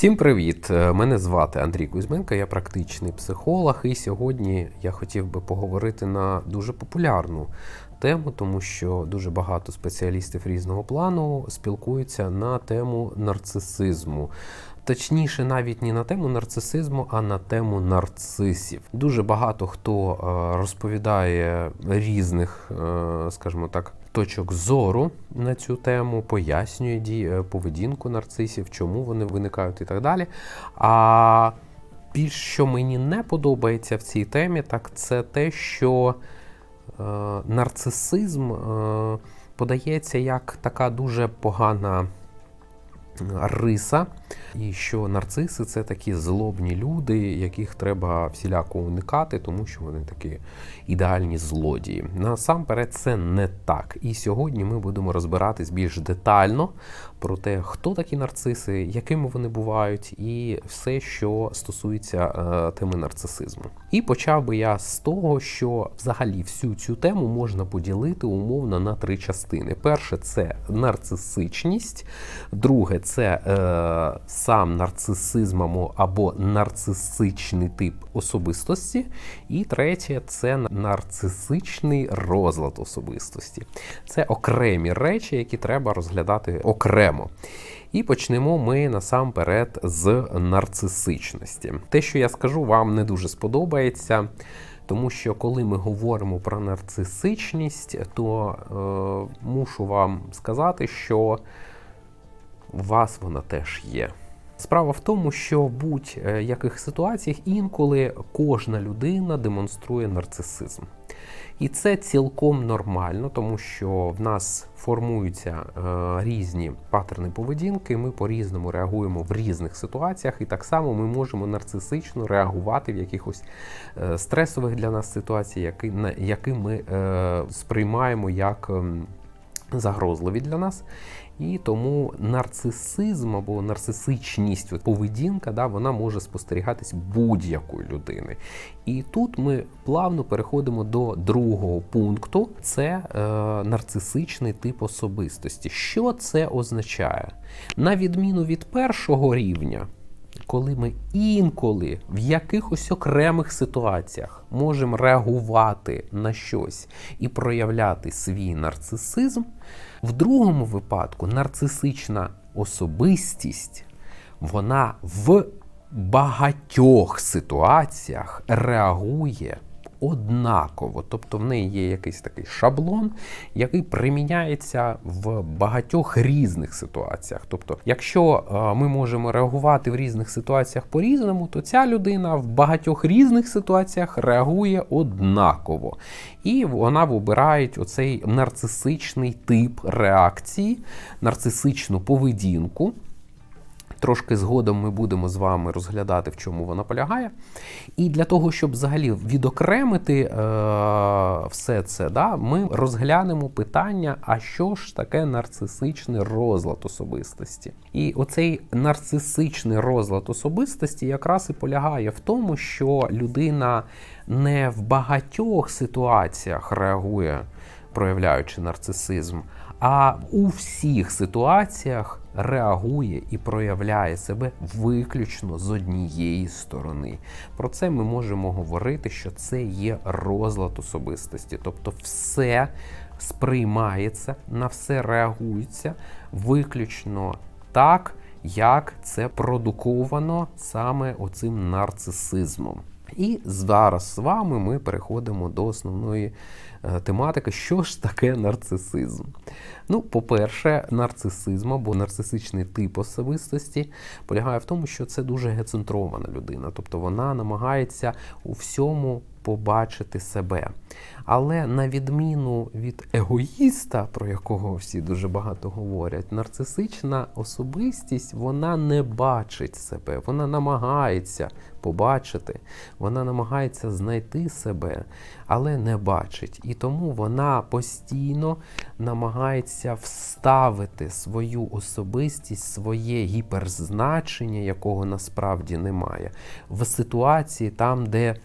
Всім привіт! Е, Мене звати Андрій Кузьменко, я практичний психолог, і сьогодні я хотів би поговорити на дуже популярну тему, тому що дуже багато спеціалістів різного плану спілкуються на тему нарцисизму. Точніше, навіть не на тему нарцисизму, а на тему нарцисів. Дуже багато хто е, розповідає різних, е, скажімо так, точок зору на цю тему, пояснює е, поведінку нарцисів, чому вони виникають і так далі. А більш що мені не подобається в цій темі, так це те, що е, нарцисизм е, подається як така дуже погана риса, і що нарциси це такі злобні люди, яких треба всіляко уникати, тому що вони такі ідеальні злодії. Насамперед, це не так. І сьогодні ми будемо розбиратись більш детально про те, хто такі нарциси, якими вони бувають, і все, що стосується е, теми нарцисизму. І почав би я з того, що взагалі всю цю тему можна поділити умовно на три частини. Перше це нарцисичність, друге це е, сам нарцисизм або- нарцисичний тип особистості, і третє це нарцисичний розлад особистості. Це окремі речі, які треба розглядати окремо. І почнемо ми насамперед з нарцисичності. Те, що я скажу, вам не дуже сподобається. Тому що коли ми говоримо про нарцисичність, то е, мушу вам сказати, що у вас вона теж є. Справа в тому, що в будь-яких ситуаціях інколи кожна людина демонструє нарцисизм. І це цілком нормально, тому що в нас формуються е, різні паттерни поведінки, ми по-різному реагуємо в різних ситуаціях, і так само ми можемо нарцисично реагувати в якихось е, стресових для нас на- які ми е, сприймаємо як ем, загрозливі для нас. І тому нарцисизм або нарцисичність, поведінка, да, вона може спостерігатись будь-якої людини. І тут ми плавно переходимо до другого пункту: це е, нарцисичний тип особистості. Що це означає? На відміну від першого рівня, коли ми інколи в якихось окремих ситуаціях можемо реагувати на щось і проявляти свій нарцисизм, в другому випадку нарцисична особистість вона в багатьох ситуаціях реагує однаково. Тобто в неї є якийсь такий шаблон, який приміняється в багатьох різних ситуаціях. Тобто, якщо е, ми можемо реагувати в різних ситуаціях по-різному, то ця людина в багатьох різних ситуаціях реагує однаково. І вона вибирає оцей нарцисичний тип реакції, нарцисичну поведінку. Трошки згодом ми будемо з вами розглядати, в чому вона полягає. І для того, щоб взагалі відокремити е, все це, да, ми розглянемо питання, а що ж таке нарцисичний розлад особистості. І оцей нарцисичний розлад особистості якраз і полягає в тому, що людина не в багатьох ситуаціях реагує, проявляючи нарцисизм, а у всіх ситуаціях реагує і проявляє себе виключно з однієї сторони. Про це ми можемо говорити, що це є розлад особистості, тобто все сприймається, на все реагується виключно так, як це продуковано саме оцим нарцисизмом. І зараз з вами ми переходимо до основної е, тематики, що ж таке нарцисизм. Ну, по-перше, нарцисизм або нарцисичний тип особистості полягає в тому, що це дуже гецентрована людина, тобто вона намагається у всьому побачити себе. Але на відміну від егоїста, про якого всі дуже багато говорять, нарцисична особистість вона не бачить себе, вона намагається побачити, вона намагається знайти себе, але не бачить. І тому вона постійно намагається вставити свою особистість, своє гіперзначення, якого насправді немає, в ситуації там, де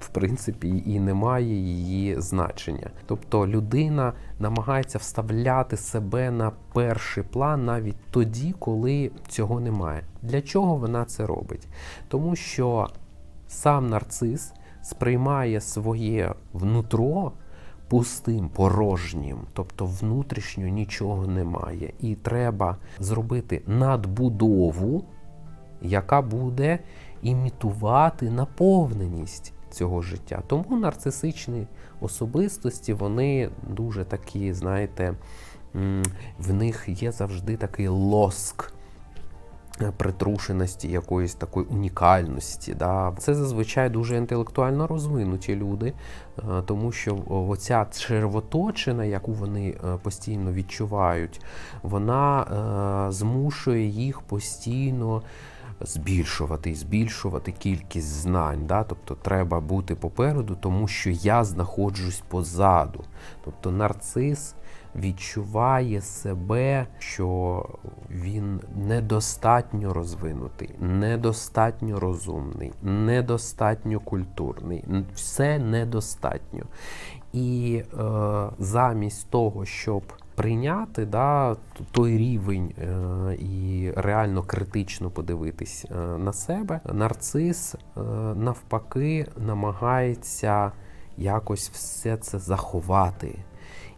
в принципі, і немає її значення. Тобто людина намагається вставляти себе на перший план навіть тоді, коли цього немає. Для чого вона це робить? Тому що сам нарцис сприймає своє внутро пустим, порожнім, тобто внутрішньо нічого немає. І треба зробити надбудову, яка буде імітувати наповненість цього життя. Тому нарцисичні особистості, вони дуже такі, знаєте, в них є завжди такий лоск притрушеності, якоїсь такої унікальності. Да. Це зазвичай дуже інтелектуально розвинуті люди, е, тому що оця червоточина, яку вони е, постійно відчувають, вона е, змушує їх постійно. Збільшувати і збільшувати кількість знань, Да? тобто треба бути попереду, тому що я знаходжусь позаду. Тобто нарцис відчуває себе, що він недостатньо розвинутий, недостатньо розумний, недостатньо культурний, все недостатньо. І е, замість того, щоб прийняти да, той рівень е, і реально критично подивитись е, на себе, нарцис е, навпаки намагається якось все це заховати.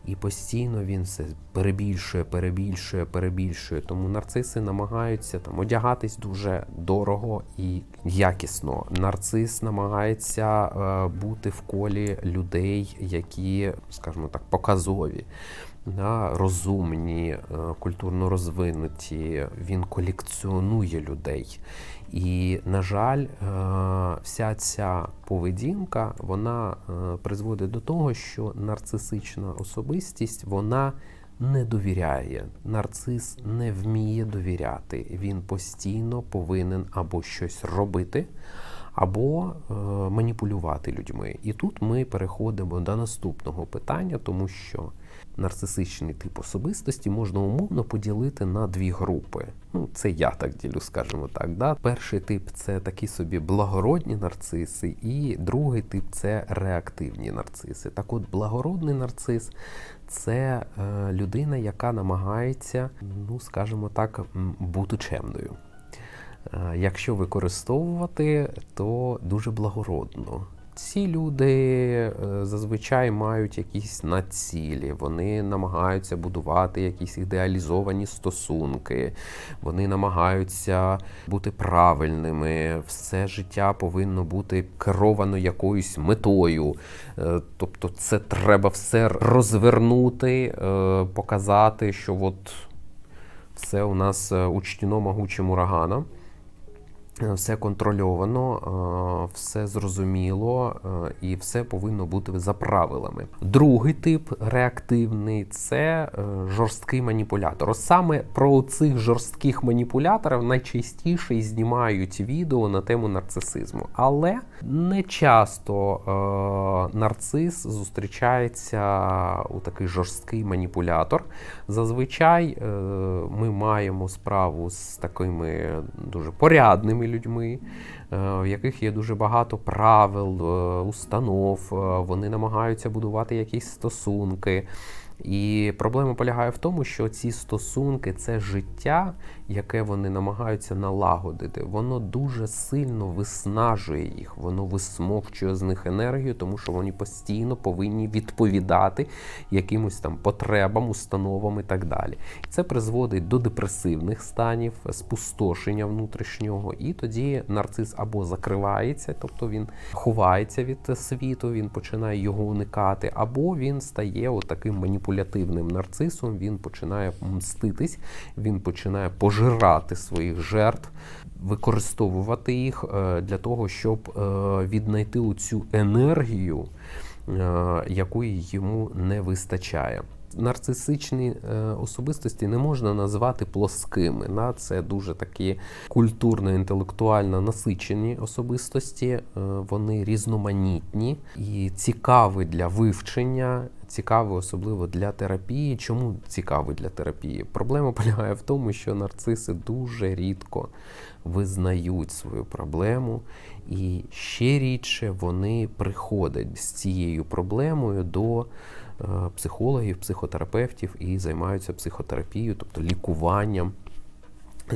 І постійно він все перебільшує, перебільшує, перебільшує. Тому нарциси намагаються там одягатись дуже дорого і якісно. Нарцис намагається бути в колі людей, які, скажімо так, показові. Да, розумні, е, культурно розвинуті, він колекціонує людей. І, на жаль, е, вся ця поведінка вона е, призводить до того, що нарцисична особистість вона не довіряє. Нарцис не вміє довіряти. Він постійно повинен або щось робити, або е, маніпулювати людьми. І тут ми переходимо до наступного питання, тому що нарцисичний тип особистості можна умовно поділити на дві групи. Ну, це я так ділю, скажімо так. Да? Перший тип це такі собі благородні нарциси, і другий тип це реактивні нарциси. Так от, благородний нарцис це е, людина, яка намагається, ну скажімо так, бути чемною. Е, якщо використовувати, то дуже благородно. Ці люди е, зазвичай мають якісь націлі, вони намагаються будувати якісь ідеалізовані стосунки, вони намагаються бути правильними. Все життя повинно бути керовано якоюсь метою. Е, тобто, це треба все розвернути, показати, що от все у нас учтіно могучим ураганом. Все контрольовано, е, все зрозуміло е, і все повинно бути за правилами. Другий тип реактивний це е, жорсткий маніпулятор. Саме про цих жорстких маніпуляторів найчастіше знімають відео на тему нарцисизму, але не часто нарцис зустрічається у такий жорсткий маніпулятор. Зазвичай ми маємо справу з такими дуже порядними людьми, е, в яких є дуже багато правил, е, установ, е, вони намагаються будувати якісь стосунки. І проблема полягає в тому, що ці стосунки, це життя, яке вони намагаються налагодити, воно дуже сильно виснажує їх, воно висмокчує з них енергію, тому що вони постійно повинні відповідати якимось там потребам, установам і так далі. Це призводить до депресивних станів, спустошення внутрішнього, і тоді нарцис або закривається, тобто він ховається від світу, він починає його уникати, або він стає отаким маніпулятивним нарцисом, він починає мститись, він починає пожирати своїх жертв, використовувати їх е, для того, щоб е, віднайти цю енергію, е, якої йому не вистачає. Нарцисичні особистості не можна назвати плоскими. На Це дуже такі культурно-інтелектуально насичені особистості, вони різноманітні і цікаві для вивчення цікавий особливо для терапії. Чому цікавий для терапії? Проблема полягає в тому, що нарциси дуже рідко визнають свою проблему, і ще рідше вони приходять з цією проблемою до е, психологів, психотерапевтів і займаються психотерапією, тобто лікуванням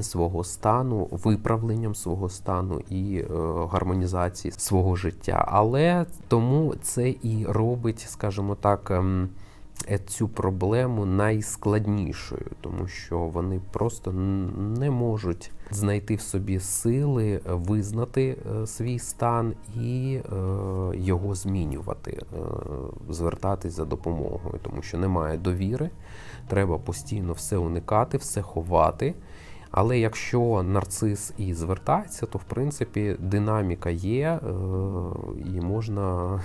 свого стану, виправленням свого стану і е, гармонізації свого життя. Але тому це і робить, скажімо так. ем, е, Цю проблему найскладнішою, тому що вони просто не можуть знайти в собі сили е, визнати е, свій стан і е, його змінювати, е, звертатись за допомогою, тому що немає довіри, треба постійно все уникати, все ховати. Але якщо нарцис і звертається, то в принципі динаміка є, е, і можна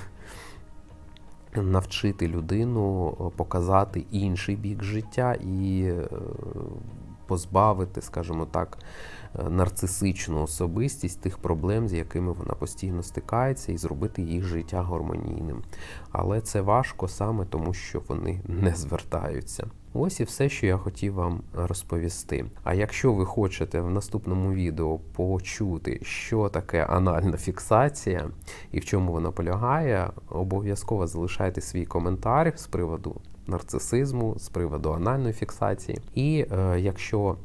навчити людину е, показати інший бік життя і позбавити, скажімо так, е, нарцисичну особистість тих проблем, з якими вона постійно стикається, і зробити їх життя гармонійним. Але це важко саме тому, що вони не звертаються. Ось і все, що я хотів вам розповісти. А якщо ви хочете в наступному відео почути, що таке анальна фіксація і в чому вона полягає, обов'язково залишайте свій коментар з приводу нарцисизму, з приводу анальної фіксації. І е, якщо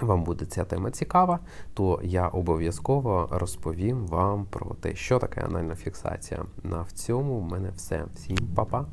вам буде ця тема цікава, то я обов'язково розповім вам про те, що таке анальна фіксація. На в цьому в мене все. Всім па-па!